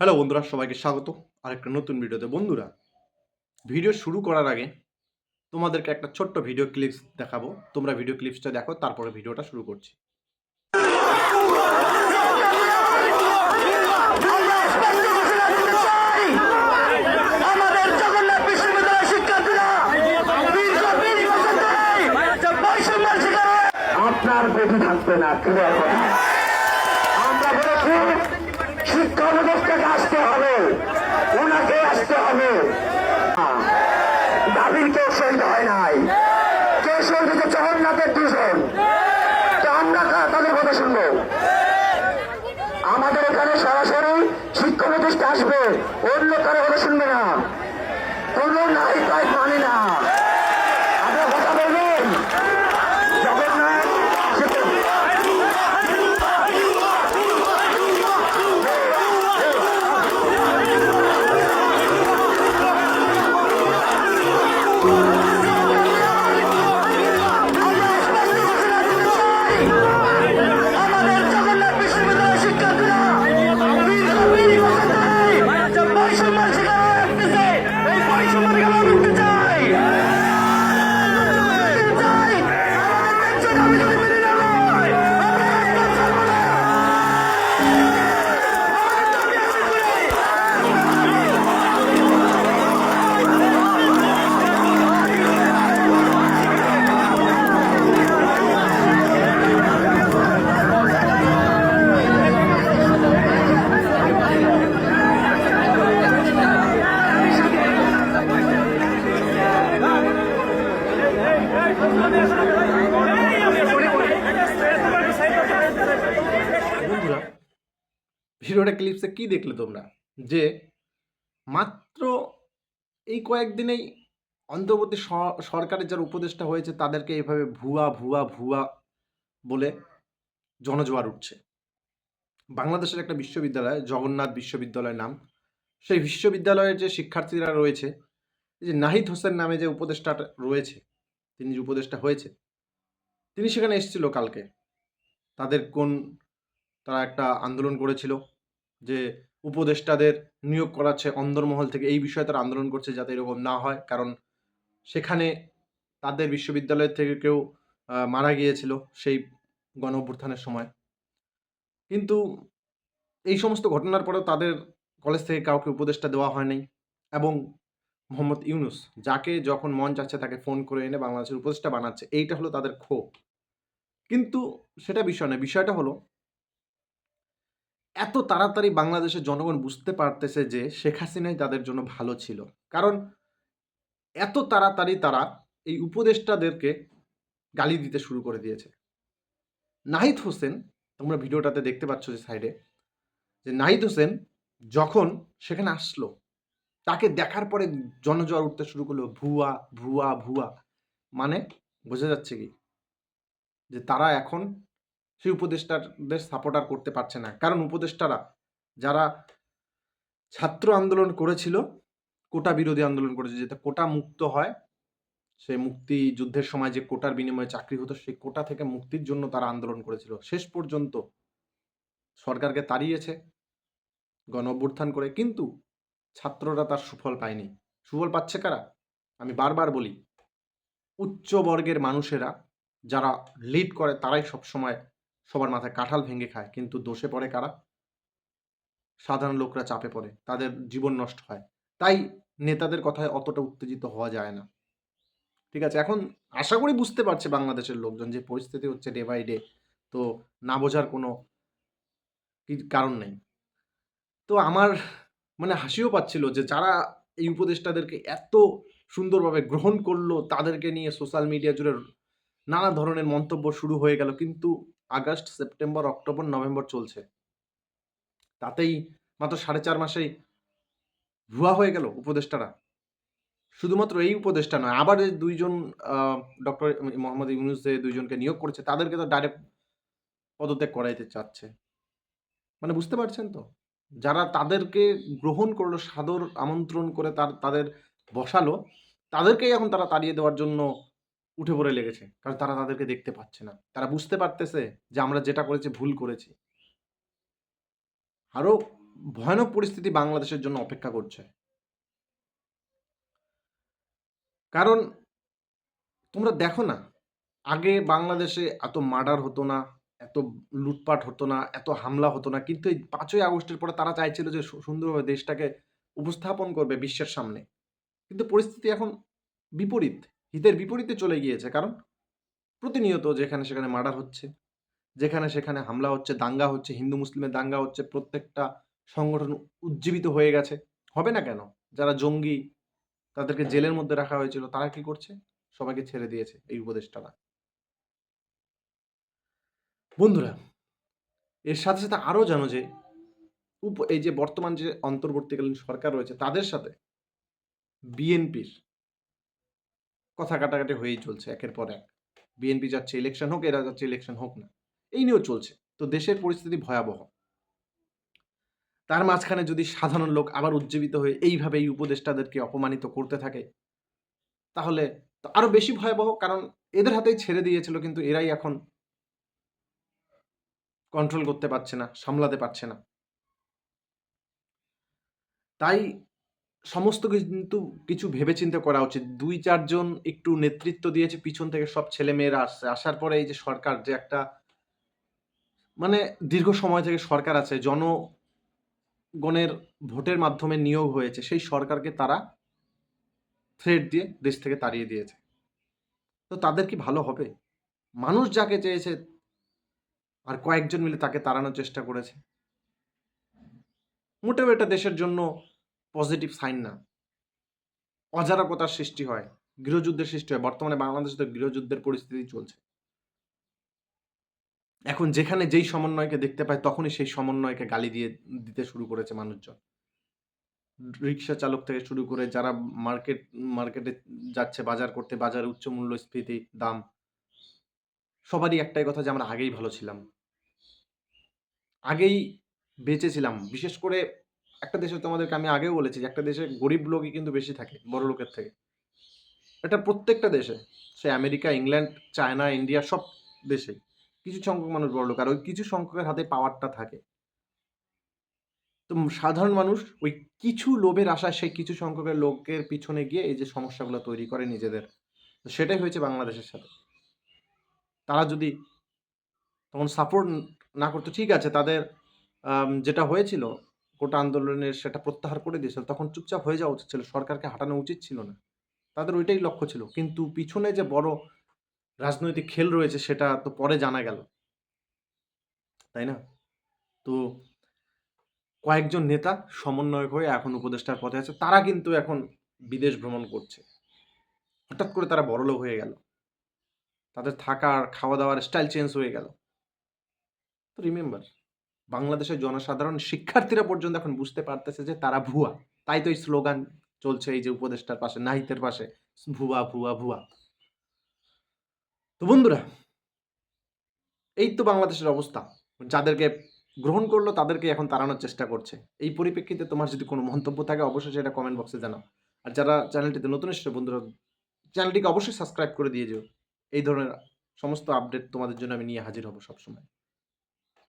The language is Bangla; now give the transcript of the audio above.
হ্যালো বন্ধুরা, সবাইকে স্বাগত। আরেকটা নতুন ভিডিওতে বন্ধুরা, ভিডিও শুরু করার আগে তোমাদেরকে একটা ছোট্ট ভিডিও ক্লিপস দেখাবো। তোমরা ভিডিও ক্লিপসটা দেখো, তারপরে ভিডিওটা শুরু করছি। আপনার বেঁচে থাকবে না আমরা বলেছি শহীদ হয় নাই। কে শহীদ জগন্নাথের দুজন। তো আমরা তাদের কথা শুনব। আমাদের এখানে সরাসরি শিক্ষা প্রতিষ্ঠা আসবে। অন্য কারও কথা শুনবে না। কোনো নাই তাই মানে না। আমরা ভিডিওটা ক্লিপসে কি দেখলে তোমরা? যে মাত্র এই কয়েকদিনেই অন্তর্বর্তী সরকারের যারা উপদেষ্টা হয়েছে, তাদেরকে এইভাবে ভুয়া ভুয়া ভুয়া বলে জনজোয়ার উঠছে। বাংলাদেশের একটা বিশ্ববিদ্যালয়, জগন্নাথ বিশ্ববিদ্যালয়ের নাম, সেই বিশ্ববিদ্যালয়ের যে শিক্ষার্থীরা রয়েছে যে নাহিদ হোসেন নামে যে উপদেষ্টা রয়েছে, তিনি যে উপদেষ্টা হয়েছে, তিনি সেখানে এসেছিল কালকে। তাদের কোন, তারা একটা আন্দোলন করেছিল। যে উপদেষ্টাদের নিয়োগ করাচ্ছে, অন্দরমহল থেকে এই বিষয়ে তারা আন্দোলন করছে যাতে এরকম না হয়। কারণ সেখানে তাদের বিশ্ববিদ্যালয় থেকে কেউ মারা গিয়েছিল সেই গণ অভ্যুত্থানের সময়। কিন্তু এই সমস্ত ঘটনার পরেও তাদের কলেজ থেকে কাউকে উপদেষ্টা দেওয়া হয়নি এবং মোহাম্মদ ইউনুস যাকে যখন মন চাচ্ছে তাকে ফোন করে এনে বাংলাদেশের উপদেষ্টা বানাচ্ছে, এইটা হলো তাদের ক্ষোভ। কিন্তু সেটা বিষয় নয়, বিষয়টা হলো এত তাড়াতাড়ি বাংলাদেশের জনগণ বুঝতে পারতেছে যে শেখ হাসিনাই তাদের জন্য ভালো ছিল। কারণ এত তাড়াতাড়ি তারা এই উপদেষ্টাদেরকে গালি দিতে শুরু করে দিয়েছে। নাহিদ হোসেন, তোমরা ভিডিওটাতে দেখতে পাচ্ছ যে সাইডে, যে নাহিদ হোসেন যখন সেখানে আসলো, তাকে দেখার পরে জনজোয়ার উঠতে শুরু করল, ভুয়া ভুয়া ভুয়া। মানে বোঝা যাচ্ছে কি? যে তারা এখন সেই উপদেষ্টাদের সাপোর্টার করতে পারছে না। কারণ উপদেষ্টারা যারা ছাত্র আন্দোলন করেছিল, কোটা বিরোধী আন্দোলন করেছে যাতে কোটা মুক্ত হয়, সেই মুক্তি যুদ্ধের সময় যে কোটার বিনিময়ে চাকরি হতো, সেই কোটা থেকে মুক্তির জন্য তারা আন্দোলন করেছিল। শেষ পর্যন্ত সরকারকে তাড়িয়েছে, গণ অভ্যুত্থান করে, কিন্তু ছাত্ররা তার সুফল পায়নি। সুফল পাচ্ছে কারা? আমি বারবার বলি উচ্চ বর্গের মানুষেরা যারা লিড করে, তারাই সবসময় সবার মাথায় কাঁঠাল ভেঙে খায়, কিন্তু দোষে পড়ে কারা? সাধারণ লোকরা চাপে পড়ে, তাদের জীবন নষ্ট হয়। তাই নেতাদের কথায় অতটা উত্তেজিত হওয়া যায় না। ঠিক আছে, এখন আশা করি বুঝতে পারছে বাংলাদেশের লোকজন যে পরিস্থিতি হচ্ছে ডে বাই ডে তো না বোঝার কোনো কারণ নেই। তো আমার মানে হাসিও পাচ্ছিল যে যারা এই উপদেষ্টাদেরকে এত সুন্দরভাবে গ্রহণ করল, তাদেরকে নিয়ে সোশ্যাল মিডিয়া জুড়ে নানা ধরনের মন্তব্য শুরু হয়ে গেল, কিন্তু আগস্ট, সেপ্টেম্বর, অক্টোবর, নভেম্বর চলছে। তাতেই মাত্র সাড়ে চার মাসেই ভুয়া হয়ে গেল উপদেষ্টারা। শুধুমাত্র এই উপদেষ্টা নয়, আবার যে দুইজন ডক্টর মোহাম্মদ ইউনুস যে দুইজনকে নিয়োগ করেছে, তাদেরকে তো ডাইরেক্ট পদত্যাগ করাইতে চাচ্ছে। মানে বুঝতে পারছেন তো? যারা তাদেরকে গ্রহণ করল, সাদর আমন্ত্রণ করে তার, তাদের বসালো, তাদেরকেই এখন তারা তাড়িয়ে দেওয়ার জন্য উঠে পড়ে লেগেছে। কারণ তারা তাদেরকে দেখতে পাচ্ছে না। তারা বুঝতে পারতেছে যে আমরা যেটা করেছি ভুল করেছি। আরও ভয়ানক পরিস্থিতি বাংলাদেশের জন্য অপেক্ষা করছে। কারণ তোমরা দেখো না, আগে বাংলাদেশে এত মার্ডার হতো না, এত লুটপাট হতো না, এত হামলা হতো না। কিন্তু এই পাঁচই আগস্টের পরে তারা চাইছিল যে সুন্দরভাবে দেশটাকে উপস্থাপন করবে বিশ্বের সামনে। কিন্তু পরিস্থিতি এখন বিপরীত। হিতের বিপরীতে চলে গিয়েছে। কারণ প্রতিনিয়ত যেখানে সেখানে মার্ডার হচ্ছে, যেখানে সেখানে হামলা হচ্ছে, দাঙ্গা হচ্ছে, হিন্দু মুসলিমের দাঙ্গা হচ্ছে, প্রত্যেকটা সংগঠন উজ্জীবিত হয়ে গেছে। হবে না কেন? যারা জঙ্গি, তাদেরকে জেলের মধ্যে রাখা হয়েছিল, তারা কি করছে? সবাইকে ছেড়ে দিয়েছে এই উপদেষ্টারা। বন্ধুরা, এর সাথে সাথে আরও জানো যে, উপ এই যে বর্তমান যে অন্তর্বর্তীকালীন সরকার রয়েছে, তাদের সাথে বিএনপির কথা কাটাকাটি হয়েই চলছে একের পর এক। বিএনপি যাচ্ছে ইলেকশন হোক, এরা যাচ্ছে ইলেকশন হোক না। এই নিয়েও চলছে। তো দেশের পরিস্থিতি ভয়াবহ। তার মাঝখানে যদি সাধারণ লোক আবার উজ্জীবিত হয়ে এইভাবে এই উপদেষ্টাদেরকে অপমানিত করতে থাকে, তাহলে তো আরও বেশি ভয়াবহ, কারণ এদের হাতেই ছেড়ে দিয়েছিল কিন্তু এরাই এখন কন্ট্রোল করতে পারছে না, সামলাতে পারছে না। তাই সমস্ত কিন্তু কিছু ভেবেচিন্তে করা উচিত। দুই চারজন একটু নেতৃত্ব দিয়েছে, পিছন থেকে সব ছেলে মেয়েরা আসছে। আসার পরে এই যে সরকার যে একটা মানে দীর্ঘ সময় থেকে সরকার আছে, জনগণের ভোটের মাধ্যমে নিয়োগ হয়েছে, সেই সরকারকে তারা থ্রেট দিয়ে দেশ থেকে তাড়িয়ে দিয়েছে। তো তাদের কি ভালো হবে? মানুষ যাকে চেয়েছে, আর কয়েকজন মিলে তাকে তাড়ানোর চেষ্টা করেছে। মোটেও এটা দেশের জন্য পজিটিভ সাইন না। অজারকতার সৃষ্টি হয়, গৃহযুদ্ধের সৃষ্টি হয়। বর্তমানে বাংলাদেশে তো গৃহযুদ্ধের পরিস্থিতি চলছে। এখন যেখানে যেই সমন্বয়কে দেখতে পায়, তখনই সেই সমন্বয়কে গালি দিয়ে দিতে শুরু করেছে মানুষজন। রিক্সা চালক থেকে শুরু করে যারা মার্কেট, মার্কেটে যাচ্ছে, বাজার করতে, বাজারে উচ্চ মূল্যস্ফীতি, দাম, সবারই একটাই কথা যে আমরা আগেই ভালো ছিলাম। আগেই বেঁচে ছিলাম। বিশেষ করে একটা দেশে তোমাদেরকে আমি আগেও বলেছি যে একটা দেশে গরিব লোকই কিন্তু বেশি থাকে, বড় লোকের থেকে। এটা প্রত্যেকটা দেশে, সে আমেরিকা, ইংল্যান্ড, চায়না, ইন্ডিয়া সব দেশেই। কিছু সংখ্যক মানুষ বড় লোক, আর ওই কিছু সংখ্যকের হাতে পাওয়ারটা থাকে। তো সাধারণ মানুষ ওই কিছু লোভের আশায় সেই কিছু সংখ্যকের লোকের পিছনে গিয়ে এই যে সমস্যাগুলো তৈরি করে নিজেদের। তো সেটাই হয়েছে বাংলাদেশের সাথে। তারা যদি তখন সাপোর্ট না করতো, ঠিক আছে, তাদের যেটা হয়েছিল কোটা আন্দোলনের সেটা প্রত্যাহার করে দিয়েছিল, তখন চুপচাপ হয়ে যাওয়া উচিত ছিল, সরকারকে হাঁটানো উচিত ছিল না। তাদের ওইটাই লক্ষ্য ছিল। কিন্তু পিছনে যে বড় রাজনৈতিক খেল রয়েছে, সেটা তো পরে জানা গেল। তাই না? তো কয়েকজন নেতা সমন্বয়ক হয়ে এখন উপদেষ্টার পথে আছে। তারা কিন্তু এখন বিদেশ ভ্রমণ করছে। হঠাৎ করে তারা বড়লোক হয়ে গেল। তাদের থাকার খাওয়া দাওয়ার স্টাইল চেঞ্জ হয়ে গেল। তো রিমেম্বার বাংলাদেশের জনসাধারণ শিক্ষার্থীরা পর্যন্ত এখন বুঝতে পারতেছে যে তারা ভুয়া। তাই তো এই স্লোগান চলছে এই যে উপদেষ্টার পাশে নাহিতের পাশে, ভুয়া ভুয়া ভুয়া। তো বন্ধুরা, এই তো বাংলাদেশের অবস্থা। যাদেরকে গ্রহণ করল তাদেরকে এখন তাড়ানোর চেষ্টা করছে। এই পরিপ্রেক্ষিতে তোমার যদি কোনো মন্তব্য থাকে, অবশ্যই সেটা কমেন্ট বক্সে জানাও। আর যারা চ্যানেলটিতে নতুন এসেছে বন্ধুরা চ্যানেলটিকে অবশ্যই সাবস্ক্রাইব করে দিয়ে যেও। এই ধরনের সমস্ত আপডেট তোমাদের জন্য আমি নিয়ে হাজির হব সবসময়।